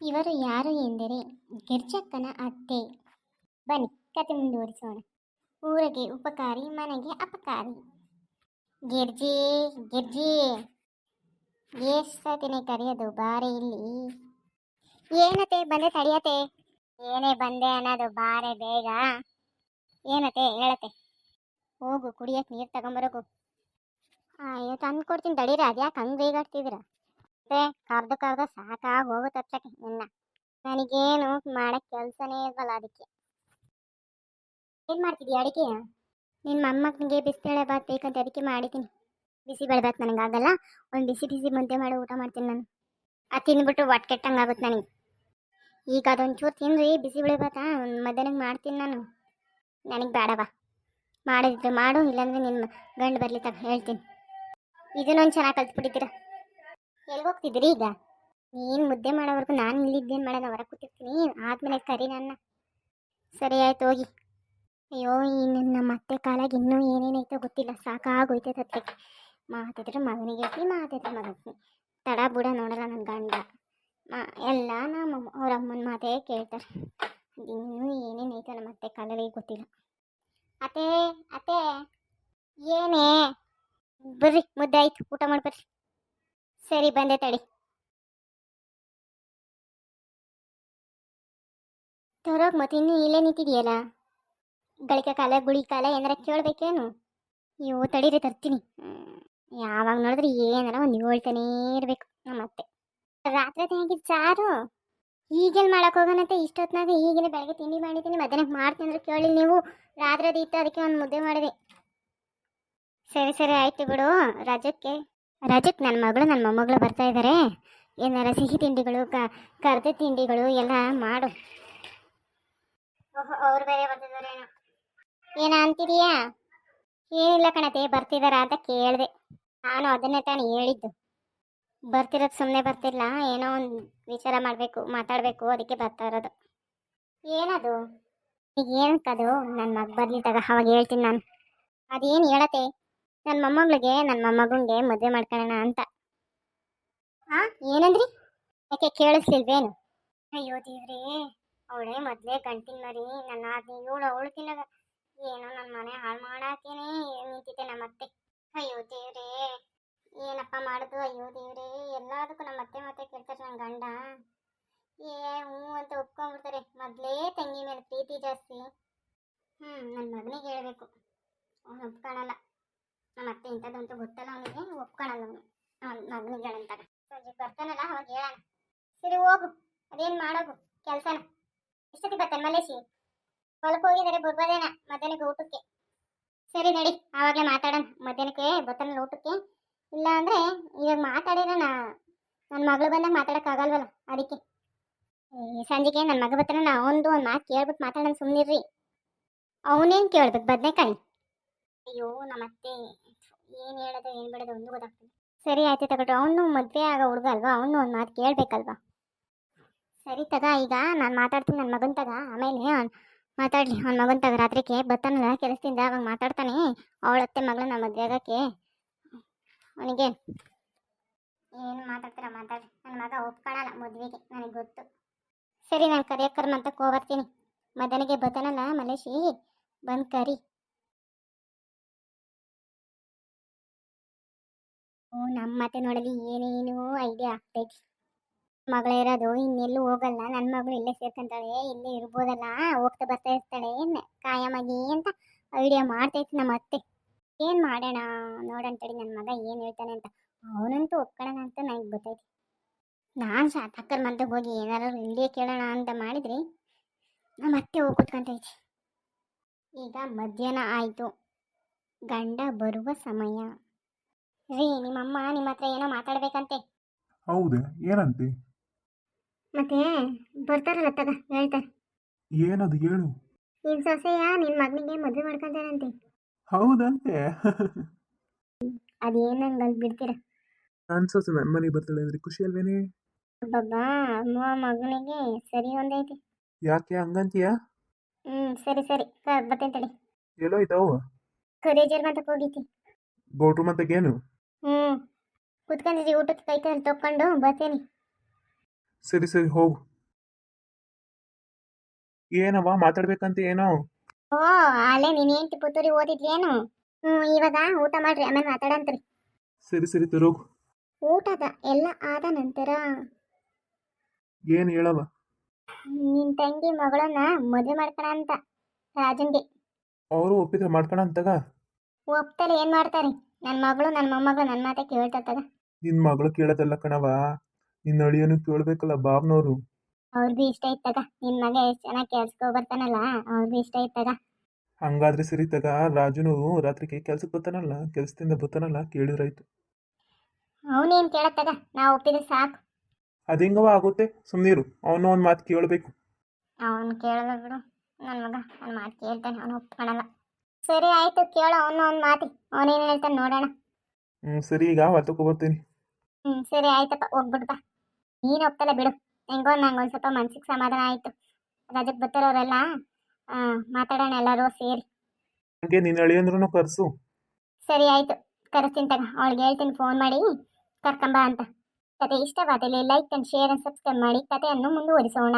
ಇವರು ಯಾರು ಎಂದರೆ ಗಿರ್ಜಕ್ಕನ ಅತ್ತೆ. ಬನ್ನಿ, ಕತೆ ಮುಂದುವರಿಸೋಣ. ಊರಿಗೆ ಉಪಕಾರಿ, ಮನೆಗೆ ಅಪಕಾರಿ. ಗಿರ್ಜಿ ಗಿರ್ಜಿ. ಎಷ್ಟು ಕರೆಯೋದು ಬಾರೆ ಇಲ್ಲಿ. ಏನತೆ ಬಂದೆ ತಡಿಯತೆ ಏನೇ ಬಂದೆ ಅನ್ನೋದು ಬಾರೆ ಬೇಗ. ಏನತೆ ಹೇಳತೆ ಹೋಗು, ಕುಡಿಯಕ್ಕೆ ನೀರು ತಗೊಂಬರೋಗು. ಅಯ್ಯೋ ತಂದು ಕೊಡ್ತೀನಿ ತಡೀರಿ, ಅದ್ಯಾಕೆ ಹಂಗೆ ಬೇಗಾಡ್ತಿದ್ದೀರ ಮತ್ತೆ ಕರ್ದು ಸಾಕಾಗಿ ಹೋಗುತ್ತೆ ಹಚ್ಚಕ್ಕೆ ನಿನ್ನ. ನನಗೇನು ಮಾಡಕ್ಕೆ ಕೆಲಸನೇ ಇಲ್ವಲ್ಲ ಅದಕ್ಕೆ. ಏನು ಮಾಡ್ತಿದ್ಯಾ ಅಡಿಗೆ ನಿನ್ನ ಮೊಮ್ಮಗನಿಗೆ ಬಿಸಿಬೇಳೆ ಬಾತ್ ಬೇಕಂತ ಅದಕ್ಕೆ ಮಾಡಿದ್ದೀನಿ. ಬಿಸಿಬೇಳೆ ಬಾತ್ ನನಗಾಗಲ್ಲ, ಒಂದು ಬಿಸಿ ಬಿಸಿ ಮುದ್ದೆ ಮಾಡಿ ಊಟ ಮಾಡ್ತೀನಿ ನಾನು. ಅದು ತಿಂದ್ಬಿಟ್ಟು ಹೊಟ್ಟೆ ಕೆಟ್ಟಂಗೆ ಆಗುತ್ತೆ ನನಗೆ. ಈಗ ಅದೊಂಚೂರು ತಿಂದ್ರಿ ಬಿಸಿಬೇಳೆ ಬಾತ ಮಧ್ಯಾಹ್ನಕ್ಕೆ ಮಾಡ್ತೀನಿ ನಾನು. ನನಗೆ ಬೇಡವಾ ಮಾಡಿದ್ರೆ ಮಾಡು, ಇಲ್ಲಾಂದ್ರೆ ನಿನ್ನ ಗಂಡು ಬರಲಿ ತಗ, ಹೇಳ್ತೀನಿ. ಇದನ್ನೊಂದು ಚೆನ್ನಾಗಿ ಕಲ್ತ್ಬಿಟ್ಟಿದ್ದೀರ? ಎಲ್ಲಿಗೆ ಹೋಗ್ತಿದ್ರಿ ಈಗ? ನೀನು ಮುದ್ದೆ ಮಾಡೋವರೆಗೂ ನಾನು ಇಲ್ಲಿದ್ದೇನು ಮಾಡೋದು? ಹೊರಗೆ ಕೂತಿರ್ತೀನಿ. ಆದ್ಮೇಲೆ ಕರಿ ನನ್ನ. ಸರಿ, ಆಯ್ತು, ಹೋಗಿ. ಅಯ್ಯೋ ಈ ನನ್ನ ಮತ್ತೆ ಕಾಲಾಗಿ ಇನ್ನೂ ಏನೇನೈತೋ ಗೊತ್ತಿಲ್ಲ. ಸಾಕಾಗೋಯ್ತೈತೆ ತತ್ತೆಗೆ ಮಾತಿದ್ರೆ ಮಗನಿಗೆ ಐತಿ ಮಾತಿದ್ರೆ ಮಗನಿಗೆ ತಡ ಬುಡ, ನೋಡಲ್ಲ ನನ್ನ ಗಂಡ. ಮಾ, ಎಲ್ಲ ನಮ್ಮ ಅವ್ರ ಅಮ್ಮನ ಮಾತೇ ಕೇಳ್ತಾರೆ. ಇನ್ನೂ ಏನೇನೈತೆ ನಮ್ಮ ಅತ್ತೆ ಕಾಲಲ್ಲಿ ಗೊತ್ತಿಲ್ಲ. ಅತ್ತೆ ಅತ್ತೆ, ಏನೇ? ಬರ್ರಿ, ಮುದ್ದೆ ಆಯ್ತು. ಊಟ ಮಾಡಿ ಬರ್ರಿ. ಸರಿ, ಬಂದೆ ತಡಿ. ತರೋಗ್ ಮತ್ತೆ ಇನ್ನೂ ಇಲ್ಲೇ ನಿಂತಿದೆಯಲ್ಲ? ಗಳಿಕೆ ಕಾಲ, ಗುಳಿ ಕಾಲ ಏನಾರ ಕೇಳ್ಬೇಕೇನು? ಅಯ್ಯೋ, ತಡೀರಿ, ತರ್ತೀನಿ. ಯಾವಾಗ ನೋಡಿದ್ರೆ ಏನಾರ ಒಂದು ಹೇಳ್ತಾನೇ ಇರಬೇಕು ನಮ್ಮ ಅತ್ತೆ. ರಾತ್ರಿ ಹೇಗಿದ್ದು ಸಾರು ಈಗೇನು ಮಾಡಕ್ ಹೋಗೋಣಂತೆ? ಇಷ್ಟೊತ್ತಿನಾಗ ಈಗಿನ ಬೆಳಗ್ಗೆ ತಿಂಡಿ ಮಾಡಿದ್ದೀನಿ ಮಧ್ಯಾಹ್ನಕ್ಕೆ ಮಾಡ್ತೀನಿ ಅಂದ್ರೆ ಕೇಳಿ ನೀವು. ರಾತ್ರಿ ಅದಿತ್ತು ಅದಕ್ಕೆ ಒಂದು ಮುದ್ದೆ ಮಾಡಿದೆ. ಸರಿ ಸರಿ, ಆಯಿತು ಬಿಡು, ರಜಕ್ಕೆ. ರಜಕ್ಕೆ ನನ್ನ ಮಗಳು ನನ್ನ ಮೊಮ್ಮಗಳು ಬರ್ತಾ ಇದ್ದಾರೆ ಏನಾರ ಸಿಹಿ ತಿಂಡಿಗಳು ಕ ಕರ್ದ ತಿಂಡಿಗಳು ಎಲ್ಲ ಮಾಡು. ಓಹೋ ಅವ್ರು ಬೇರೆ ಬರ್ತಿದಾರೇನೋ ಏನ. ಅಂತಿದೀಯಾ? ಏನಿಲ್ಲ ಕಣತೆ ಬರ್ತಿದಾರ ಅಂತ ಕೇಳಿದೆ. ನಾನು ಅದನ್ನೇ ತಾನು ಹೇಳಿದ್ದು. ಬರ್ತಿರೋದು ಸುಮ್ಮನೆ ಬರ್ತಿಲ್ಲ ಏನೋ ಒಂದು ವಿಚಾರ ಮಾಡಬೇಕು ಮಾತಾಡಬೇಕು ಅದಕ್ಕೆ ಬರ್ತಾ ಇರೋದು. ಏನದು? ಈಗ ಏನಕ್ಕದು ನನ್ನ ಮಗ ಬರ್ಲಿ ತಗ ಅವಾಗ ಹೇಳ್ತೀನಿ ನಾನು. ಅದೇನು ಹೇಳತ್ತೆ? ನನ್ನ ಮೊಮ್ಮಗಳಿಗೆ ನನ್ನ ಮೊಮ್ಮಗಂಗೆ ಮದುವೆ ಮಾಡ್ಕೊಳ್ಳೋಣ ಅಂತ. ಹಾ ಏನಂದ್ರಿ? ಯಾಕೆ ಕೇಳಿಸ್ಲಿಲ್ವೇನು? ಅಯ್ಯೋ ದೇವ್ರಿ, ಅವಳೇ ಮೊದಲೇ ಗಂಟಿನ ಮರಿ, ನನ್ನ ಏಳು ಅವಳು ತಿನ್ನಗ ಏನೋ ನನ್ನ ಮನೆ ಹಾಳು ಮಾಡಾಕೇನೆ ನಿಂತಿದ್ದೆ ನಮ್ಮ ಅತ್ತೆ ಅಯ್ಯೋ ದೇವ್ರಿ, ಏನಪ್ಪ ಮಾಡುದು? ಅಯ್ಯೋ ದೇವ್ರಿ, ಎಲ್ಲದಕ್ಕೂ ನಮ್ಮ ಅತ್ತೆ ಮತ್ತೆ ಕೇಳ್ತಾರೆ ನನ್ನ ಗಂಡ. ಏ, ಹ್ಞೂ ಅಂತ ಒಪ್ಕೊಂಡ್ಬಿಡ್ತಾರೆ. ಮೊದಲೇ ತಂಗಿ ಮೇಲೆ ಪ್ರೀತಿ ಜಾಸ್ತಿ. ಹ್ಞೂ ನನ್ನ ಮಗನಿಗೆ ಹೇಳ್ಬೇಕು. ಅವನು ಒಪ್ಕೊಳಲ್ಲ. ನಮ್ಮ ಅತ್ತೆ ಇಂಥದ್ದಂತೂ ಗೊತ್ತಲ್ಲ ಅವನಿಗೆ. ಒಪ್ಕೊಳಲ್ಲ ಅವನು. ಅವನ ಮಗನಿಗೆ ಹೇಳಂತಾಗ ಬರ್ತಾನಲ್ಲ, ಅವಾಗ ಹೇಳೋಣ. ಸರಿ, ಹೋಗು. ಅದೇನು ಮಾಡೋದು ಕೆಲಸನ. ಎಷ್ಟೊತ್ತಿಗೆ ಬರ್ತಾನೆ ಮಲೇಶಿ ಹೊಲಕ್ಕೆ ಹೋಗಿದ್ದಾರೆ ಬರ್ಬೋದೇನ ಮಧ್ಯಾಹ್ನಕ್ಕೆ ಊಟಕ್ಕೆ. ಸರಿ, ನಡಿ. ಆವಾಗಲೇ ಮಾತಾಡೋಣ. ಮಧ್ಯಾಹ್ನಕ್ಕೆ ಬರ್ತಾನಲ್ಲ ಊಟಕ್ಕೆ. ಇಲ್ಲ ಅಂದರೆ ಇವಾಗ ಮಾತಾಡಿದ್ರೆ ನನ್ನ ಮಗಳು ಬಂದಾಗ ಮಾತಾಡೋಕ್ಕಾಗಲ್ವಲ್ಲ ಅದಕ್ಕೆ. ಈ ಸಂಜೆಗೆ ನನ್ನ ಮಗ ಬರ್ತಾನೆ ನಾ ಅವನದು ಒಂದು ಮಾತು ಕೇಳ್ಬಿಟ್ಟು ಮಾತಾಡೋಣ ಸುಮ್ಮನಿರ್ರಿ ಅವನೇನು ಕೇಳ್ಬೇಕು? ಬದನೇಕಾಯಿ? ಅಯ್ಯೋ ನಮ್ಮ ಅತ್ತೆ ಏನು ಹೇಳೋದು, ಏನು ಬಿಡೋದು ಒಂದು ಗೊತ್ತಾಗ್ತದೆ ಸರಿ, ಆಯ್ತು ತಗೊಳ್ರಿ. ಅವನು ಮದುವೆ ಆಗೋ ಹುಡುಗ ಅಲ್ವಾ? ಅವನು ಒಂದು ಮಾತು ಕೇಳಬೇಕಲ್ವಾ? ಸರಿ ತಗ, ಈಗ ನಾನು ಮಾತಾಡ್ತೀನಿ ನನ್ನ ಮಗನ ತಗ. ಆಮೇಲೆ ಮಾತಾಡಲಿ. ಅವ್ನ ಮಗನ ತಗ ರಾತ್ರಿಗೆ ಬರ್ತಾನಲ್ಲ, ಕೆಲಸದಿಂದ ಅವಾಗ ಮಾತಾಡ್ತಾನೆ. ಅವಳತ್ತೆ ನಮ್ಮ ಮದುವೆ ಆಗಕ್ಕೆ. ಅವನಿಗೆ ಏನು ಮಾತಾಡ್ತೀರ, ಮಾತಾಡ್ರಿ. ನನ್ನ ಮಗ ಒಪ್ಕೊಳ್ಳಲ್ಲ ಮದುವೆಗೆ, ನನಗೆ ಗೊತ್ತು. ಸರಿ, ನಾನು ಕರಿಯಕ್ಕರ್ಮ ಕರ್ಮಂತ ಹೋಗ್ಬರ್ತೀನಿ ಮದನಿಗೆ ಬರ್ತಾನಲ್ಲ ಮಲೇಶಿ, ಬಂದು ಕರಿ. ನಮ್ಮ ಮತ್ತೆ ನೋಡಲಿ ಏನೇನು ಐಡಿಯಾ ಆಗ್ತೈತಿ. ಮಗಳೇ ಇರೋದು, ಇನ್ನೆಲ್ಲೂ ಹೋಗಲ್ಲ ನನ್ನ ಮಗಳು ಇಲ್ಲೇ ಸೇರ್ಕೊಂತಾಳೆ, ಇಲ್ಲೇ ಇರ್ಬೋದಲ್ಲ, ಹೋಗ್ತಾ ಬರ್ತಾ ಇರ್ತಾಳೆ ಕಾಯಮಾಗಿ ಅಂತ ಐಡಿಯಾ ಮಾಡ್ತೈತಿ ನಮ್ಮ ಅತ್ತೆ. ಏನು ಮಾಡೋಣ ನೋಡಂತೇಳಿ ನನ್ನ ಮಗ ಏನು ಹೇಳ್ತಾನೆ ಅಂತ. ಅವನಂತೂ ಒಪ್ಕೊಳ್ಳೋಣ ಅಂತ ನನಗೆ ಗೊತ್ತೈತಿ. ನಾನು ಶಾತಕ್ಕರ್ ಮಂತಕ್ಕೆ ಹೋಗಿ ಏನಾರು ಇಲ್ಲಿಯೇ ಕೇಳೋಣ ಅಂತ ಮಾಡಿದ್ರಿ ನಮ್ಮ ಅತ್ತೆ ಹೋಗಿ ಕೂತ್ಕೊಂತೈತಿ. ಈಗ ಮಧ್ಯಾಹ್ನ ಆಯಿತು. ಗಂಡ ಬರುವ ಸಮಯ. ರೀ ನಿಮ್ಮಮ್ಮ ನಿಮ್ಮ ಹತ್ರ ಏನೋ ಮಾತಾಡ್ಬೇಕಂತೆ. ಹೌದೇ ಏನಂತೆ? ಮತ್ತೆ ಬರ್ತಾರಲ್ಲ ತಗ ಹೇಳ್ತಾರೆ ಏನದು ಹೇಳು. ನಿನ್ ಸೊಸೆಯ ನಿನ್ ಮಗನಿಗೆ ಮದುವೆ ಮಾಡ್ಕೊಂತಾರಂತೆ ಹೌದಂತೆ. ಅದೇನಂಗ್ ಅಲ್ಲಿ ಬಿಡ್ತೀರ. ನನ್ನ ಸೊಸೆ ನನ್ನ ಮನೆಗೆ ಬರ್ತಾಳೆ ಅಂದ್ರೆ ಖುಷಿ ಅಲ್ವೇನೆ? ಬಾಬಾ ಅಮ್ಮ ಮಗನಿಗೆ ಸರಿ ಒಂದೈತಿ. ಯಾಕೆ ಹಂಗಂತೀಯ? ಹ್ಮ್ ಸರಿ ಸರಿ ಕ- ಬರ್ತೇನೆ ತಡಿ. ಎಲ್ಲೋ ಇದ್ದಾವ ಕರೇಜರ್ ಅಂತ ಹೋಗಿತಿ ಗೌಡ್ರು ಮತ್ತಗೇನು ಹ್ಮ್. ಕುತ್ಕೊಂಡಿದ್ರಿ ಊಟಕ್ಕೆ ಕೈ ಕಾಲು ತಕೊಂಡು ಬರ್ತೀನಿ. ಸರಿ ಸರಿ ಹೋಗು. ಏನವ್ವ ಮಾತಾಡ್ಬೇಕಂತ ಏನೋ? ಓ ಅಲ್ಲೇ ನೀನ್ ಹೆಂಡ್ತಿ ಪುತ್ತೂರಿ ಓದಿದ್ಲೇನು ಹ್ಞೂ ಇವಾಗ ಊಟ ಮಾಡ್ರಿ ಆಮೇಲೆ ಮಾತಾಡಂತ್ರಿ. ಸರಿ ಸರಿ ತರೋಗು ಊಟದ ಎಲ್ಲ ಆದ ನಂತರ? ಏನು ಹೇಳವ ನಿನ್ ತಂಗಿ ಮಗಳನ್ನ ಮದುವೆ ಮಾಡ್ಕೊಳ ಅಂತ ರಾಜನ್ಗೆ. ಅವರು ಒಪ್ಪಿದ್ರೆ ಮಾಡ್ಕೊಳ ಅಂತಗ? ಒಪ್ತಾರೆ ಏನ್ ಮಾಡ್ತಾರೆ? ನನ್ನ ಮಗಳು ನನ್ನ ಮೊಮ್ಮಗಳು ನನ್ನ ಮಾತೆ ಕೇಳ್ತದ ನಿನ್ನ ಮಗಳು ಕೇಳೋದಲ್ಲ ಕಣವ ನಿನ್ನ ಅಳಿಯನು ಕೇಳ್ಬೇಕಲ್ಲ ಬಾಬ್ನವ್ರು ಅವ್ರಿಗೂ ಇಷ್ಟ ಇತ್ತಗ ನಿನ್ ಮಗ ಎಷ್ಟು ಚೆನ್ನಾಗಿ ಕೆಲ್ಸಕ್ಕೆ ಬರ್ತಾನಲ್ಲ ಅವ್ರಿಗೂ ಇಷ್ಟ ಇತ್ತಗ ಹಂಗಾದ್ರೆ ಸರಿ ತಗ ರಾಜುನು ರಾತ್ರಿಗೆ ಕೆಲ್ಸಕ್ಕೆ ಬರ್ತಾನಲ್ಲ ಕೆಲ್ಸದಿಂದ ಬರ್ತಾನಲ್ಲ ಕೇಳಿದ್ರಾಯ್ತು ಅವನೇನ್ ಕೇಳತ್ತಗ ನಾ ಒಪ್ಪಿದ್ರೆ ಸಾಕು. ಅದಿಂಗವ ಆಗುತ್ತೆ ಸುಮ್ಮನಿರು ಅವನು ಒಂದು ಮಾತು ಕೇಳಬೇಕು. ಅವನು ಕೇಳಲ್ಲ ಬಿಡು ನನ್ನ ಮಗ ನನ್ನ ಮಾತು ಕೇಳ್ತಾನೆ ಅವನು ಒಪ್ಕೊಳಲ್ಲ ಸರಿ ಆಯ್ತು ಕೇಳು ಅವನು ಒಂದು ಮಾತಿ. ಅವನೇನು ಹೇಳ್ತಾನೆ ನೋಡೋಣ. ಹ್ಞೂ ಸರಿ ಈಗ ಹೊತ್ತಕ್ಕೆ ಬರ್ತೀನಿ. ಹ್ಞೂ ಸರಿ ಆಯ್ತಪ್ಪ ಹೋಗ್ಬಿಡ್ಪ ನೀನು ಹೋಗ್ತಲ್ಲ ಬಿಡು. ಹೆಂಗೋ ನಂಗೆ ಒಂದು ಸ್ವಲ್ಪ ಮನ್ಸಿಗೆ ಸಮಾಧಾನ ಆಯಿತು. ರಜಕ್ಕೆ ಬರ್ತಿರೋರೆಲ್ಲ ಆ, ಮಾತಾಡೋಣ ಎಲ್ಲರೂ ಸೇರಿ. ನಿನ್ನ ಅಳಿಯಂದ್ರೂ ಕರೆಸು. ಸರಿ ಆಯಿತು ಕರೆಸ್ತೀನಿ ತಗ. ಅವಳಿಗೆ ಹೇಳ್ತೀನಿ ಫೋನ್ ಮಾಡಿ ಕರ್ಕೊಂಬ ಅಂತ. ಕತೆ ಇಷ್ಟವಾದಲ್ಲಿ like and share and subscribe ಮಾಡಿ ಕತೆಯನ್ನು ಮುಂದುವರಿಸೋಣ.